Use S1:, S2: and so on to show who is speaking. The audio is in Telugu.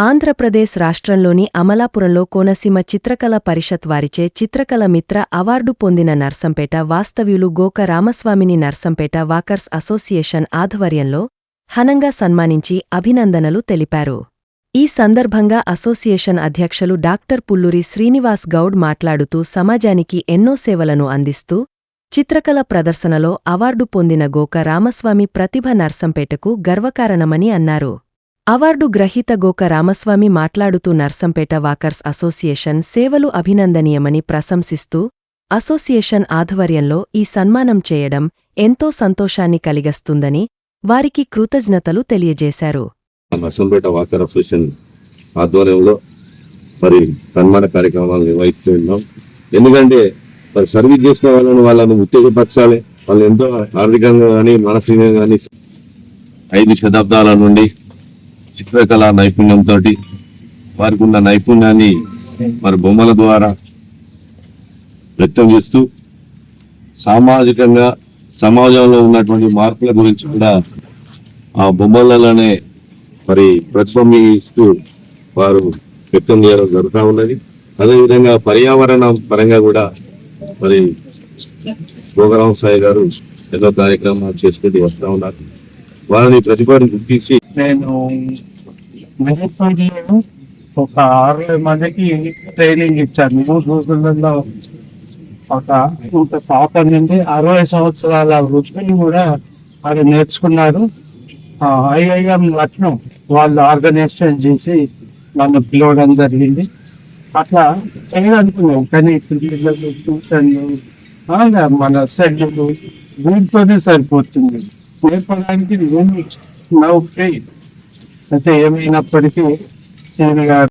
S1: ఆంధ్రప్రదేశ్ రాష్ట్రంలోని అమలాపురంలో కోనసీమ చిత్రకళ పరిషత్ వారిచే చిత్రకళ మిత్ర అవార్డు పొందిన నర్సంపేట వాస్తవ్యులు గోక రామస్వామిని నర్సంపేట వాకర్స్ అసోసియేషన్ ఆధ్వర్యంలో ఘనంగా సన్మానించి అభినందనలు తెలిపారు. ఈ సందర్భంగా అసోసియేషన్ అధ్యక్షులు డాక్టర్ పుల్లూరి శ్రీనివాస్ గౌడ్ మాట్లాడుతూ సమాజానికి ఎన్నో సేవలను అందిస్తూ చిత్రకళ ప్రదర్శనలో అవార్డు పొందిన గోక రామస్వామి ప్రతిభ నర్సంపేటకు గర్వకారణమని అన్నారు. అవార్డు గ్రహీత గోక రామస్వామి మాట్లాడుతూ నర్సంపేట వాకర్స్ అసోసియేషన్ సేవలు అభినందనీయమని ప్రశంసిస్తూ అసోసియేషన్ ఆధ్వర్యంలో ఈ సన్మానం చేయడం ఎంతో సంతోషాన్ని కలిగస్తుందని వారికి కృతజ్ఞతలు తెలియజేశారు.
S2: నర్సంపేట వాకర్ అసోసియేషన్ ఆధ్వర్యంలో మరి సన్మాన కార్యక్రమాలు నిర్వహిస్తూ ఉన్నాం. ఎందుకంటే మరి సర్వీస్ చేసిన వాళ్ళని వాళ్ళని ఉత్తేజపరచాలి. వాళ్ళు ఎంతో ఆర్థికంగా కానీ మానసికంగా కానీ ఐదు శతాబ్దాల నుండి చిత్రకళ నైపుణ్యంతో వారికి ఉన్న నైపుణ్యాన్ని మరి బొమ్మల ద్వారా వ్యక్తం చేస్తూ సామాజికంగా సమాజంలో ఉన్నటువంటి మార్పుల గురించి కూడా ఆ బొమ్మలలోనే మరి ప్రతిబింబిస్తూ వారు వ్యక్తం చేయడం జరుగుతూ ఉన్నది. అదేవిధంగా పర్యావరణ పరంగా కూడా మరి భోగరామ సాయి గారు ఎన్నో కార్యక్రమాలు చేసుకుంటూ వస్తూ ఉన్నారు. వారిని ప్రతిభను గుర్తించి
S3: నేను మిలిటరీలో ఒక ఆరు మందికి ట్రైనింగ్ ఇచ్చాను. మూడు రోజులలో ఒక ఇంత పాప నుండి అరవై సంవత్సరాల వృత్తిని కూడా అది నేర్చుకున్నారు ఐఐఎం లక్నో వాళ్ళు ఆర్గనైజేషన్ చేసి నన్ను పిలవడం జరిగింది. అట్లా చేయాలనుకున్నాం కానీ పిల్లలు ట్యూషన్లు మన సెల్లు వీటితోనే సరిపోతుంది. నేర్పడానికి నేను నౌ ఫ్రీ అయితే ఏమైనప్పటికీ శ్రీని గారు